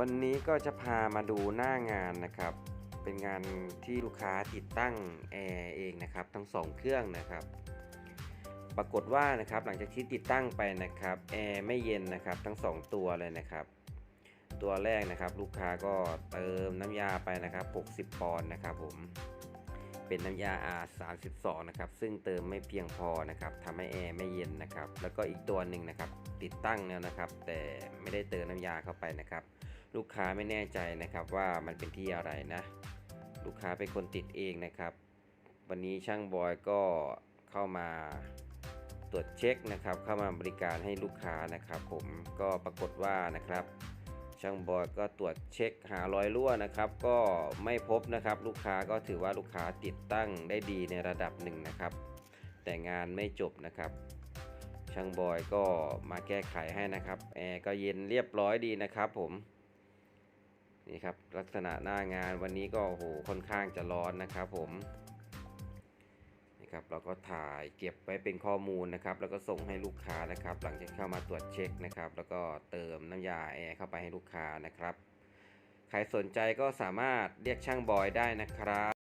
วันนี้ก็จะพามาดูหน้างานนะครับ เป็นงานที่ลูกค้าติดตั้งแอร์เองนะครับ ทั้งสองเครื่องนะครับ ปรากฏว่านะครับหลังจากที่ติดตั้งไปนะครับแอร์ไม่เย็นนะครับทั้งสองตัวเลยนะครับ ตัวแรกนะครับลูกค้าก็เติมน้ำยาไปนะครับ 60 ปอนด์นะครับผมเป็นน้ำยา R32 นะครับ ซึ่งเติมไม่เพียงพอนะครับทำให้แอร์ไม่เย็นนะครับ แล้วก็อีกตัวหนึ่งนะครับ ติดตั้งแล้วนะครับ แต่ไม่ได้เติมน้ำยาเข้าไปนะครับ ลูกค้าไม่แน่ใจนะครับว่ามันเป็นที่อะไรนะ ลูกค้าเป็นคนติดเองนะครับ วันนี้ช่างบอยก็เข้ามาตรวจเช็คนะครับ เข้ามาบริการให้ลูกค้านะครับ ผมก็ปรากฏว่านะครับ ช่างบอยก็ตรวจเช็คหารอยรั่วนะครับ ก็ไม่พบนะครับ ลูกค้าก็ถือว่าลูกค้าติดตั้งได้ดีในระดับหนึ่งนะครับ แต่งานไม่จบนะครับ ช่างบอยก็มาแก้ไขให้นะครับแอร์ก็เย็นเรียบร้อยดีนะครับ ผม นี่ครับลักษณะหน้างานวันนี้ก็โหค่อนข้างจะร้อนนะครับผมนี่ครับเราก็ถ่ายเก็บไว้เป็นข้อมูลนะครับ แล้วก็ส่งให้ลูกค้านะครับ หลังจากเข้ามาตรวจเช็คนะครับ แล้วก็เติมน้ำยาแอร์เข้าไปให้ลูกค้านะครับ ใครสนใจก็สามารถเรียกช่างบอยได้นะครับ